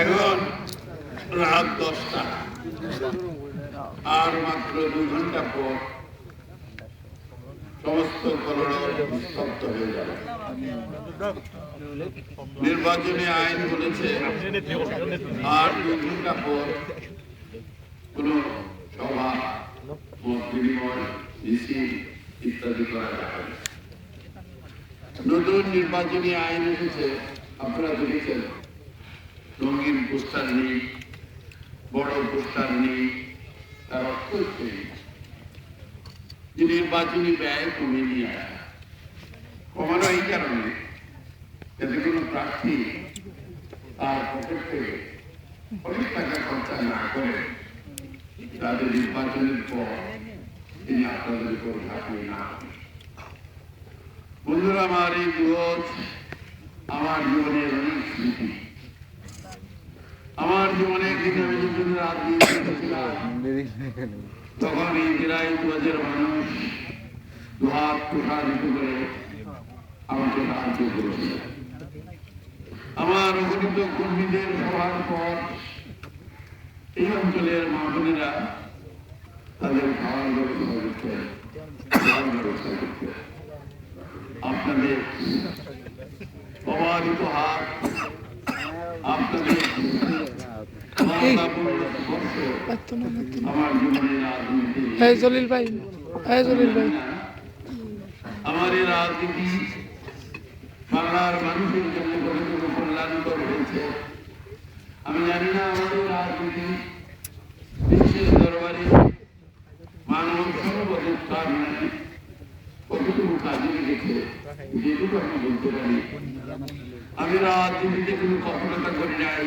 এখন রাত দশটা। আর মাত্র দু ঘণ্টা পর সমস্ত নিস্তব্ধ হয়ে যাবে। নির্বাচনী আইন বলেছে, আর দু ঘণ্টা পর কোন সভা বিনিময় ইত্যাদি করা যাবে। নতুন নির্বাচনী আইন এসেছে, আপনারা দেখেছেন রঙিন পোস্টার নেই, বড় পোস্টার নেই, তার অর্থ হচ্ছে যে নির্বাচনী ব্যয় কমে নিয়ে আসা কমানো এই কারণে যাতে কোনো প্রার্থী তার পকেট অনেক টাকা খরচা না করে, তাদের নির্বাচনের পর তিনি আপনাদের উপর ঝাঁপিয়ে না। বন্ধুরা, আমার এই দিবস আমার জীবনের অনেক স্মৃতি। আমার জীবনে একদিন আমি যখন রাজনীতি তখন এই জেলায় মানুষ দুহাত প্রসারিত করে আমাকে সাহায্য করেছিল আমার অগণিত কর্মীদের সভার পর এই অঞ্চলের মা তাদের খাওয়ার ব্যবস্থা করতে খাওয়ার ব্যবস্থা করতে। আপনাদের অবাধিত হাত আপনাদের এই। জলিল ভাই এই জলিল ভাই। আমার এই রাজনীতি বাংলার মানুষের জন্য কতটুকু কল্যাণকর হয়েছে আমি জানি না আমাদের রাজনীতি লেগেছে যেটুকু আমি বলতে পারি আমি রাজনীতিতে কোনো কঠোরতা করি নাই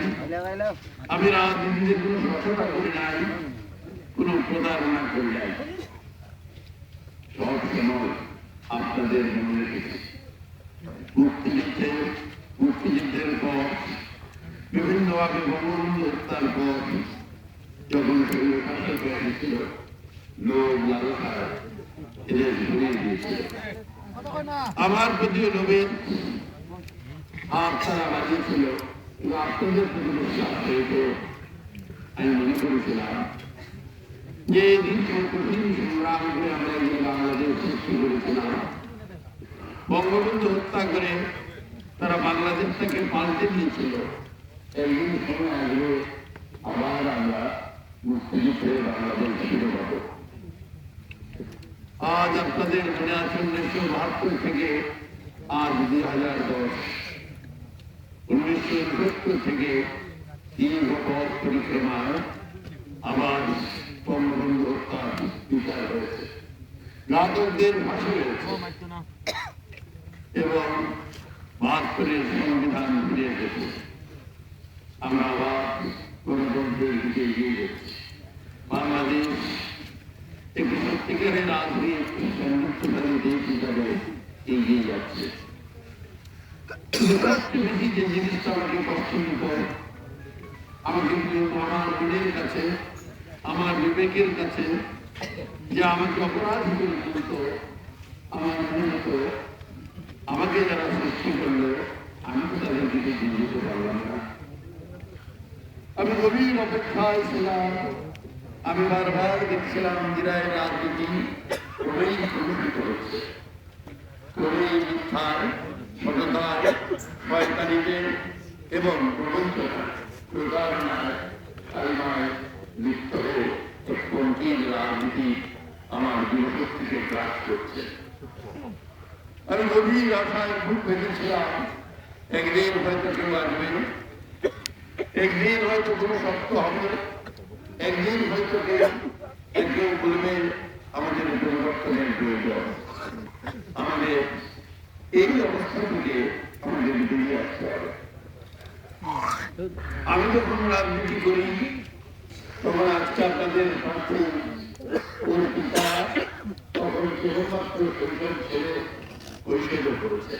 আমি রাজনীতিতে কোনো স্বচ্ছতা করি নাই কোনো প্রতারণা করি নাই সব সময় আপনাদের মনে রেখেছি মুক্তিযুদ্ধে মুক্তিযুদ্ধের পর বিভিন্নভাবে বঙ্গবন্ধু হত্যার পর যখন লোক লালসা এদের ঘুরিয়ে দিয়েছিল আমার হাত তারা বাজিয়েছিল আপনাদের প্রতি আমি মনে করেছিলাম যে বাংলাদেশ বঙ্গবন্ধু হত্যা করে তারা বাংলাদেশটাকে পাল্টে দিয়েছিল। একদিন সময় আবার আমরা মুক্তিযুদ্ধে বাংলাদেশ ফিরে যাব আজ আপনাদের মনে আছে উনিশশো বাহাত্তর থেকে আজ দুই হাজার দশ। উনিশশো উনসত্তর থেকে পথ পরিক্রমায় আবার বঙ্গবন্ধু হত্যার হয়েছে। এবং বাহাত্তরের সংবিধান ফিরে আমরা আবার গণতন্ত্রের দিকে এগিয়ে বাংলাদেশ একটি সত্যিকারের আধুনিক হিসাবে এগিয়ে যাচ্ছে যে জিনিসটা আমাকে পছন্দ করে আমাকে আমার মনের কাছে আমার বিবেকের কাছে যে আমাকে অপরাধী করে আমার মনে হতো আমাকে যারা সৃষ্টি করল আমি তো তাদের দিকে দিয়ে পারলাম না আমি গভীর অপেক্ষায় ছিলাম। আমি বারবার দেখছিলাম জিরায় রাজনীতি করেই প্রগতি করেছে করেই মিথ্যার সততার শয়তানিদের এবং রাজনীতি আমার দূরশক্তিকে গ্রাস করছে। আমি গভীর আশায় খুব ভেবেছিলাম, একদিন হয়তো কেউ আসবে, একদিন হয়তো কোনো শক্ত হবে একদিন হয়তো কেউ কেউ বলবে, আমাদের পরিবর্তনের প্রয়োজন আমাদের এই অবস্থা থেকে আমাদের বেরিয়ে আসতে হবে। আমি যখন রাজনীতি করি তখন আজকে আপনাদের সাথে ওর পিতা তখন কেবলমাত্র কৈশোর ছেলে কৈশোরে পড়েছে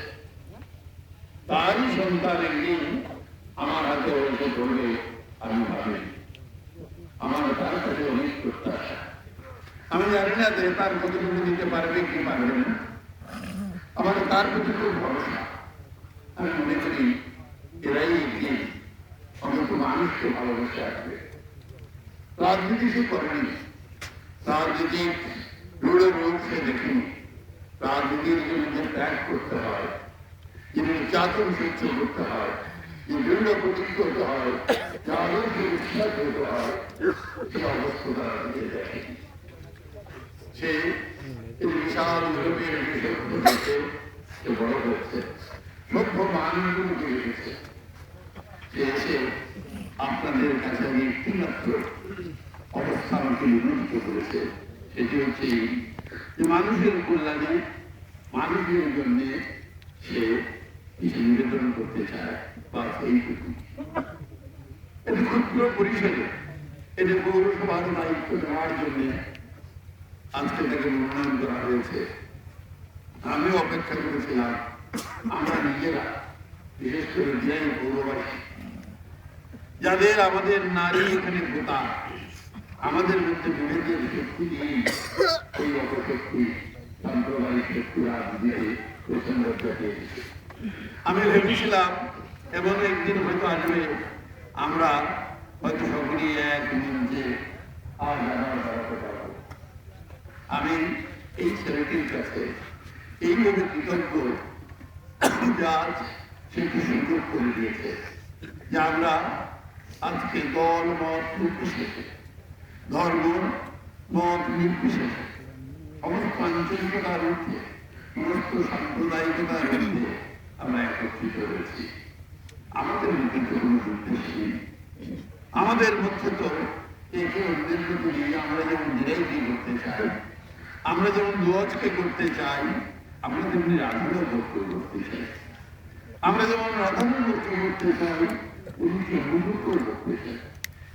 তারই সন্তান একদিন আমার হাতে অল্প করবে, আমি ভাবি আমার তার থেকে অনেক প্রত্যাশা আমি জানি না যে তার কতটুকু দিতে পারবে কি পারবে না। আমার তার প্রতি খুব ভরসা। আমি মনে করি এরাই একদিন অন্তত মানুষকে ভালোবেসে আসবে। রাজনীতি সে করেনি। রাজনীতির রুড়ে রোগ দেখেনি। রাজনীতির জন্য যে ত্যাগ করতে হয়, যে নির্যাতন সহ্য করতে হয়, যে দৃঢ় প্রতিজ্ঞ হতে হয় সে বিশাল ইউরোপের বড় হচ্ছে সভ্য এসে আপনাদের কাছে আমি একটিমাত্র অবস্থানকে নির্মিত করেছে সেটি হচ্ছে যে মানুষের কল্যাণে মানুষের জন্য সে কিছু নিবেদন করতে চায় বা এইটুকু ক্ষুদ্র পরিসরে এটি পৌরসভার দায়িত্ব নেওয়ার জন্যে আজকে তাকে মনোনয়ন করা হয়েছে। আমিও অপেক্ষা করেছিলাম, আমরা নিজেরা, বিশেষ করে পৌরবাসী, যাদের আমাদের নারী এখানে ভোতা আমাদের মধ্যে বিভেদের শক্তি নেই অপশক্তি সাম্প্রদায়িক শক্তি রাজনীতি প্রচণ্ড আমি ভেবেছিলাম এমন একদিন হয়তো আসবে আমরা হয়তো সকলেই এক মঞ্চে আমি এই ছেলেটির কাছে এইভাবে কৃতজ্ঞ যা সেটি সুযোগ করে দিয়েছে, যে আমরা আজকে দল, মত নির্বিশেষে, ধর্ম, মত নির্বিশেষে সমস্ত আঞ্চলিকতার ঊর্ধ্বে সমস্ত সাম্প্রদায়িকতার ঊর্ধ্বে আমরা একত্রিত হয়েছি। আমাদের মধ্যে তো কোনো উদ্দেশ্য নেই। আমাদের মধ্যে তো আমরা যেমন করতে চাই, আমরা যেমন চাই, আমরা যেমন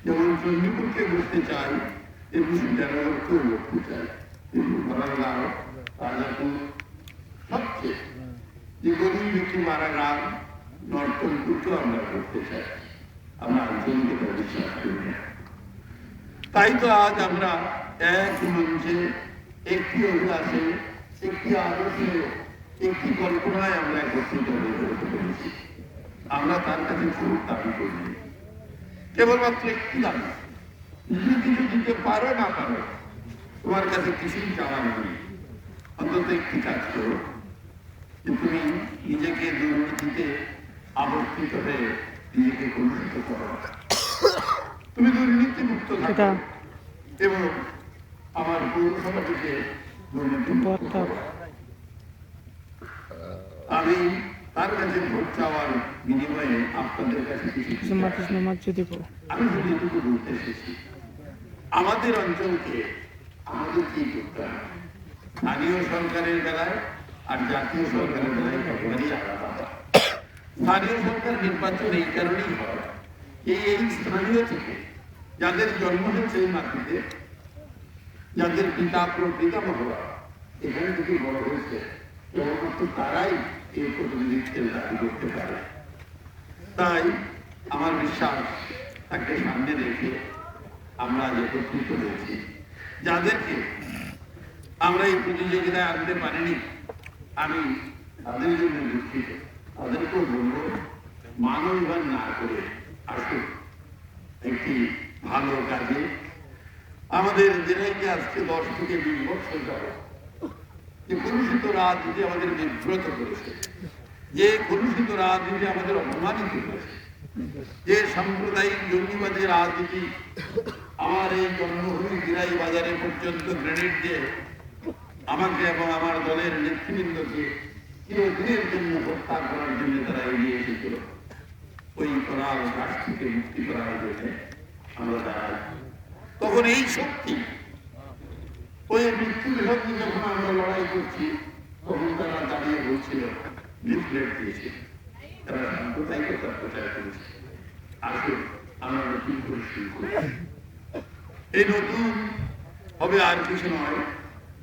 যেমন চন্দ্রপুরকে করতে চাই, তেমনি সীতারামকেও করতে চাই। সবচেয়ে যে গরিব ব্যক্তি মারা গ্রাম নর্তনপুরকেও আমরা করতে চাই। আমরা আঞ্চলিকতা বিশ্বাস করি তাই তো আজ আমরা এক মঞ্চে, একটি অভিলাষে একটি আদর্শে, একটি কল্পনায় আমরা একত্রিত হয়ে উঠতে পেরেছি। আমরা তার কাছে খুব দাবি করি। কেবলমাত্র একটি দাবি যদি কিছু দিতে পারো না পারো, তোমার কাছে কিছুই চাওয়া নেই। অন্তত একটি কাজ করো যে তুমি নিজেকে দুর্নীতিতে আবর্তিত হয়ে নিজেকে কলুষিত করো। তুমি দুর্নীতি মুক্ত থাকো এবং আমার পৌরসভা থেকে দুর্নীতি মুক্ত আমি তার কাছে ভোট চাওয়ার বিনিময়ে আপনাদের কাছে আমি শুধু এটুকু বলতে এসেছি। আমাদের অঞ্চলকে আমাদের কি করতে হবে? স্থানীয় সরকারের বেলায় আর জাতীয় সরকারের বেলায় আলাদা স্থানীয় সরকার নির্বাচন এই কারণেই হয়। এই স্থানীয় থেকে যাদের জন্ম হয়েছে এই মাটিতে, যাদের পিতা পিতামহরা এখানে থেকে বড় হয়েছে, কেবলমাত্র তারাই এই প্রতিনিধিত্বের দাবি করতে পারে। তাই আমার বিশ্বাস তাকে সামনে রেখে আমরা একত্রিত হয়েছি। যাদেরকে আমরা এই প্রতিযোগিতায় আনতে পারিনি, আমি তাদের জন্য দুঃখিত। তাদেরকেও বলব মানববান না করে আসুন। একটি ভালো কাজে আমাদের জেলাকে আজকে দশ থেকে বিশ বছর যাবে। যে কলুষিত রাজনীতি আমাদের বিব্রত করেছে, যে কলুষিত রাজনীতি আমাদের অপমানিত করেছে, যে সাম্প্রদায়িক জঙ্গিবাদী রাজনীতি আমার এই জন্মভূমি গিরাই বাজারে পর্যন্ত গ্রেনেড দিয়ে আমাকে এবং আমার দলের নেতৃবৃন্দকে জন্য হত্যা করার জন্য তারা এগিয়ে এসেছিল? ওই থেকে মুক্তি করার জন্য আমরা দাঁড়াই তখন এই শক্তি, ওই মৃত্যু বিভক্তি যখন আমরা লড়াই করছি, তখন তারা দাঁড়িয়ে বলছিল লিফলেট দিয়েছে। তারা প্রচার করেছে। আমরা নতুন করে শুরু করি। এই নতুন হবে আর কিছু নয়।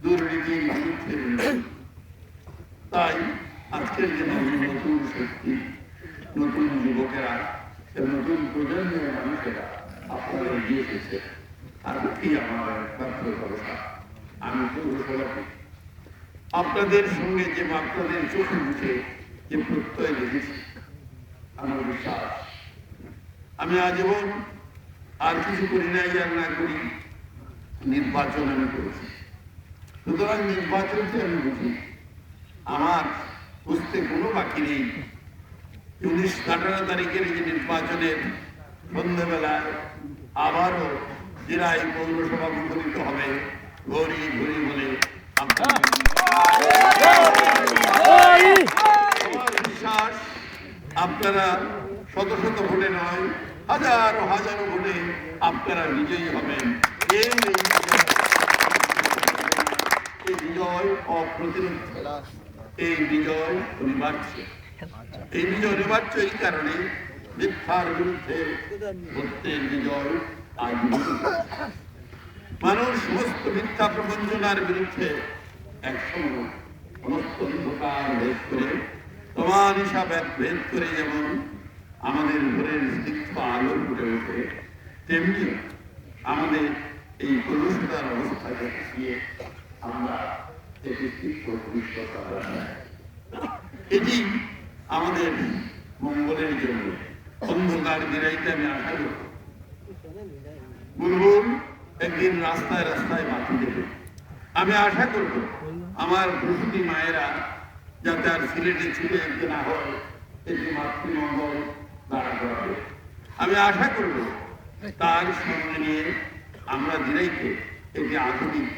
লড়াই। তাই আজকের এই নতুন শক্তি, নতুন যুবকেরা নতুন প্রজন্মের মানুষেরা আপনারা এগিয়ে এসেছে। আর কি আমার একমাত্র ভরসা। আমি পৌরসভাকে আপনাদের সঙ্গে যে আপনাদের চোখে মুখে যে প্রত্যয় রেখেছি আমার বিশ্বাস, আমি আজীবন আর কিছু করি নাই, আর না করি, নির্বাচন আমি করেছি। সুতরাং নির্বাচনকে আমি বুঝি। আমার বুঝতে কোনো বাকি নেই। উনিশ আঠারো তারিখের যে নির্বাচনের সন্ধ্যেবেলায় আবারও জেলায় পৌরসভা মুখরিত হবে। ঘড়ি ঘড়ি বলে বিশ্বাস আপনারা শত শত ভোটে নয়, হাজার হাজারো ভোটে আপনারা বিজয়ী হবেন। এই বিজয় অপ্রতিরোধ। এই বিজয় অনিবার্য। এই বিজয় অনিবার্য এই কারণে মিথ্যার বিরুদ্ধে সত্যের বিজয় মানুষ সমস্ত মিথ্যা প্রবঞ্চনার বিরুদ্ধে ভেদ করে ভেদ করে যেমন আমাদের ঘরের স্নিগ্ধ আলো ফুটে ওঠে, তেমনি আমাদের এই কলুষতার অবস্থাকে আমরা এটি আমাদের মঙ্গলের জন্য। অন্ধকার গিরাইতে আমি আশা বুলবুল একদিন রাস্তায় রাস্তায় বাতি দেবে। আমি আশা করব, আমার প্রসূতি মায়েরা যাতে আর সিলেটে ছুটে একদিন হয় এটি মাতৃমঙ্গল দাঁড়া করাবে। আমি আশা করব, তার সঙ্গে নিয়ে আমরা দিনাইকে একটি আধুনিক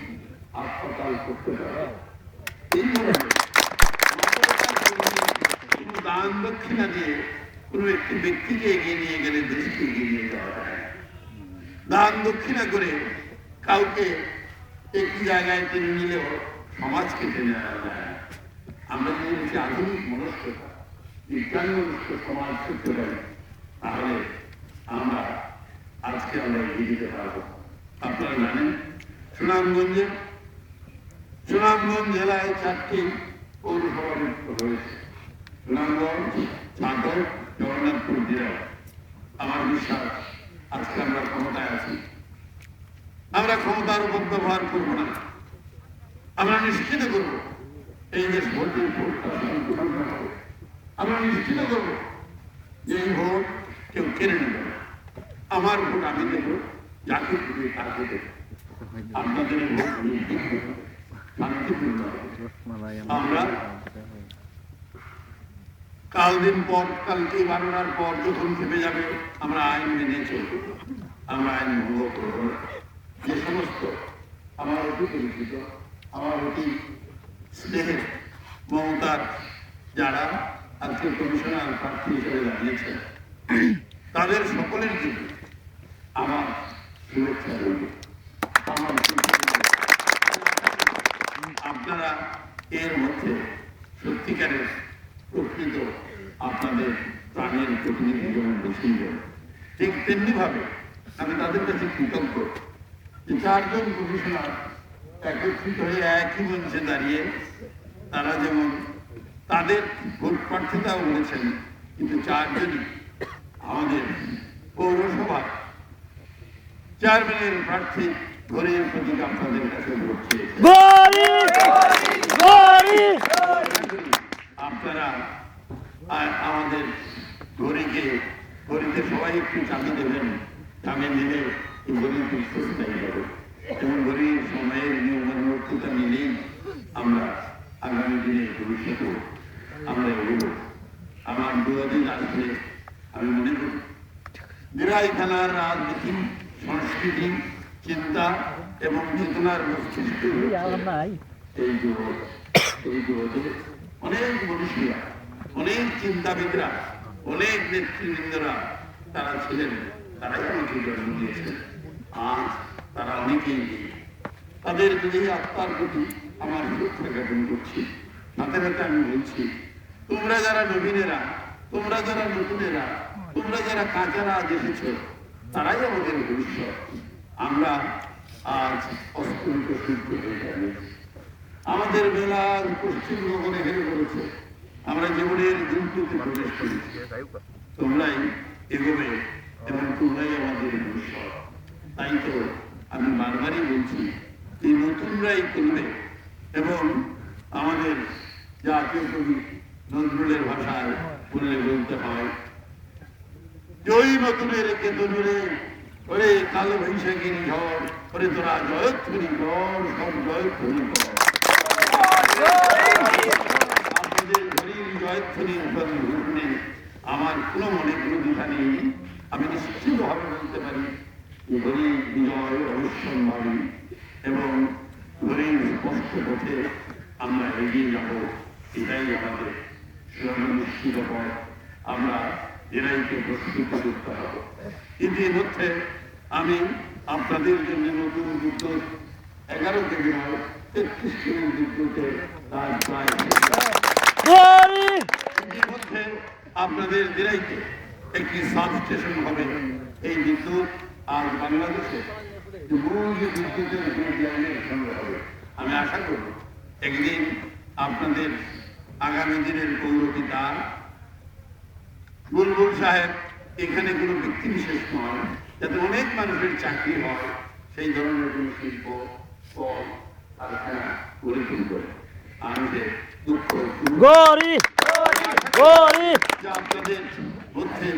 হাসপাতাল করতে পারি। দান দক্ষিণা দিয়ে কোনো একটি ব্যক্তিকে এগিয়ে নিয়ে গেলে দেশকে এগিয়ে নিয়ে যাওয়া দান দক্ষিণা করে কাউকে একটি জায়গায় টেনে নিলেও সমাজকে আমরা যদি আধুনিক মনস্কতা সমাজ করতে পারি, তাহলে আমরা আজকে আমরা এগিয়ে দিতে পারব। আপনারা জানেন সুনামগঞ্জে সুনামগঞ্জ জেলায় চারটি পৌরসভা যুক্ত হয়েছে সুনামগঞ্জ চাঁদর জগন্নাথপুর জেলায় আমার বিশ্বাস, আজকে আমরা ক্ষমতায় আছি। আমরা ক্ষমতার অপব্যবহার করব না। আমরা নিশ্চিত করব এই যে ভোটের আমরা নিশ্চিত করব যে এই ভোট কেউ কেড়ে নেবে আমার ভোট আমি দেবো যাকে তাকে আপনাদের ভোট আমরা কাল দিন পর কালকে পর যখন খেপে যাবে, আমরা আইন মেনে চলব। আমরা আইন ভঙ্গ করব যে সমস্ত আমার অতি পরিচিত, আমার অতি স্নেহের মমতার যারা আজকে কমিশনার প্রার্থী হিসেবে দাঁড়িয়েছেন, তাদের সকলের জন্য আমার শুভেচ্ছা রইল। আমার আপনারা এর মধ্যে সত্যিকারের প্রকৃত আপনাদের প্রাণের প্রতিনিধি যেমন বসুন্ধর ঠিক তেমনি ভাবে আমি তাদের কাছে কৃতজ্ঞ যে চারজন কমিশনার একত্রিত হয়ে একই মঞ্চে দাঁড়িয়ে তারা যেমন তাদের ভোট প্রার্থিতাও বলেছেন, কিন্তু চারজনই আমাদের পৌরসভার চেয়ারম্যানের প্রার্থী ঘরের প্রতীক আপনাদের কাছে ভোট আপনারা আ- আমাদের ঘড়িকে ঘড়িতে সবাই একটু চাবি দেবেন। চাবি দিলে এই ঘড়ি সুস্থায়ী হবে। এবং ঘড়ির সময়ের নিয়মানুবর্তিতা মিলেই আমরা আগামী দিনে ভবিষ্যতে আমরা এগোব। আমার দুদিন আসলে আমি মনে করি বিরাই থানার রাজনীতি সংস্কৃতি চিন্তা এবং চেতনার অনেক মনীষীরা, অনেক চিন্তাবিদরা, অনেক নেতৃবৃন্দরা তারা ছিলেন, তারাই আমাকে জন্ম দিয়েছেন আজ তারা অনেকেই। তাদের যদি আত্মার প্রতি আমার সুরক্ষা জ্ঞাপন করছি হাতে আমি বলছি, তোমরা যারা নবীনেরা, তোমরা যারা নতুনেরা, তোমরা যারা কাঁচারা আজ এসেছ, তারাই আমাদের ভবিষ্যৎ আমরা আজ অস্ফুরিত সূর্য হয়ে যাবে আমাদের বেলার পশ্চিম গগনে হেরে পড়েছে। আমরা জীবনের দিনটিতে প্রবেশ করেছি। তোমরাই এগোবে এবং তোমরাই আমাদের তাই তো আমি বারবারই বলছি, এই নতুনরাই করবে এবং আমাদের জাতীয় কবি নজরুলের ভাষায় বললে বলতে হয় ওই নতুনের কেতনুরে ওরে কালো বৈশাখীর ঝড়, ওরে তোরা জয়ধ্বনি কর, সব জয়ধ্বনি কর। আপনাদের ঘড়ির জয়ধ্বনির ঘুরনে আমার কোনো মনে কোনো দ্বিধা নেই। আমি নিশ্চিতভাবে বলতে পারি ঘড়ি বিজয় অবশ্যম্ভাবী এবং ঘড়ির স্পষ্ট আমরা এগিয়ে যাব। এটাই আমরা এরাইকে প্রস্তুত করতে হবে। ইতিমধ্যে আমি আপনাদের জন্য নতুন বিদ্যুৎ এগারো থেকে তেত্রিশ প্রায় ইতিমধ্যে আপনাদের জেলাইতে একটি সাবস্টেশন হবে। এই বিদ্যুৎ আর বাংলাদেশে মূল যে বিদ্যুতের হবে। আমি আশা করব একদিন আপনাদের আগামী দিনের পৌরপিতা বুলবুল সাহেব এখানে কোনো ব্যক্তি বিশেষ নয় যাতে অনেক মানুষের চাকরি হয় সেই ধরনের কোনো শিল্প কল কারখানা গড়ে তুলবে আমাদের দুঃখ আপনাদের মধ্যে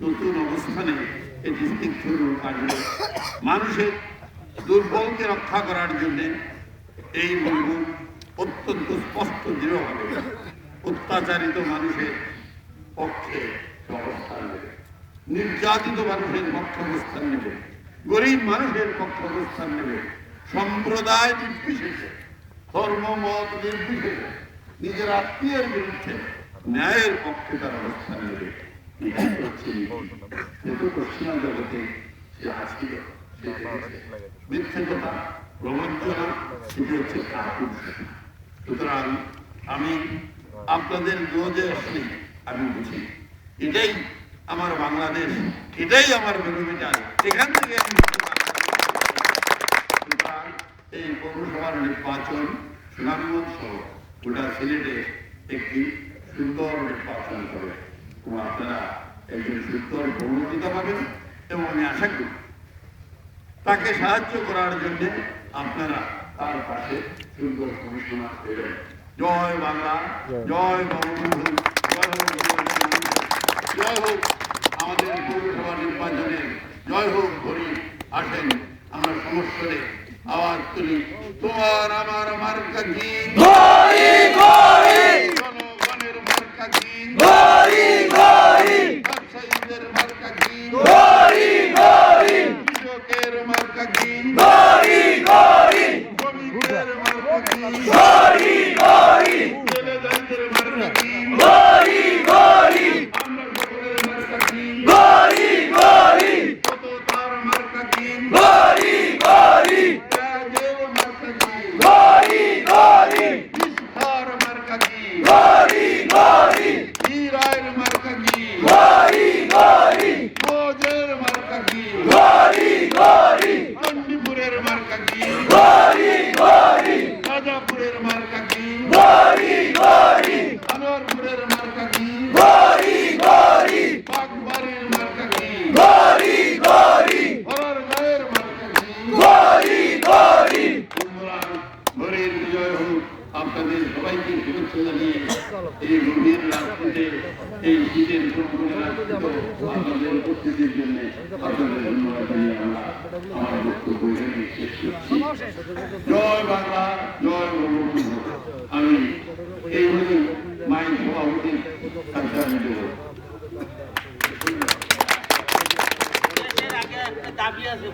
নতুন অবস্থানে এটি স্নিগ্ধ মানুষের দুর্বলকে রক্ষা করার জন্য এই বুলবুল অত্যন্ত স্পষ্ট দৃঢ় হবে অত্যাচারিত মানুষের পক্ষে অবস্থান নেবে। নির্যাতিত মানুষের পক্ষে অবস্থান নেবে, গরিব মানুষের পক্ষে অবস্থান নেবে, সম্প্রদায় নির্বিশেষে, ধর্ম, মত নির্বিশেষে, নিজের আত্মীয়ের বিরুদ্ধে ন্যায়ের পক্ষে তার অবস্থান নেবে। সে সুতরাং আমি আপনাদের রোজে আসলে আমি বুঝি। এটাই আমার বাংলাদেশ এটাই আমার এখান থেকে এই পৌরসভার নির্বাচন সুনামগঞ্জ সহ গোটা সিলেটে একটি সুন্দর নির্বাচন হবে। এবং আপনারা একজন সুন্দর পৌরপিতা পাবেন এবং আমি আশা করি তাকে সাহায্য করার জন্য আপনারা তার পাশে সুন্দর কমিশনার দেবেন জয় বাংলা জয়। বঙ্গবন্ধু। জয় হোক জয় হোক। আমাদের পৌরসভা নির্বাচনে জয় হোক হরি আসেন আমরা সমস্যরে আওয়াজ তুলি। তোমার আমার মার্কা কি জনগণের মার্কা কি ব্যবসায়ীদের মার্কা কি কৃষকের মার্কা কি শ্রমিকের মার্কা কি ছেলেদের মার্কা কি আমরা সকলের মার্কা কি কত তার মার্কা কি ত্যাগের মার্কা কি নিষ্ঠার মার্কা কি হীরায়ের মার্কা কি ভোজের মার্কা কি চণ্ডীপুরের মার্কা কি রাজাপুরের মার্কা কি আনোয়ারপুরের মার্কা কি বাগবাড়ির মার্কা কি হরার গায়ের মার্কা কি সুতরাং ঘরের বিজয় হোক আপনাদের সবাইকে শুভেচ্ছা জানিয়ে এই গভীর রাত্রিতে এই শীতের সম্পূর্ণ রাত্রিতে আপনাদের উপস্থিতির জন্য আপনাদের ধন্যবাদ জানিয়ে আমরা বক্তব্য এখানে শেষ করছি জয় বাংলা জয় বঙ্গবন্ধু আমি এই বলে মায়ের সভাপতির কাছে দেব দাবি আছে।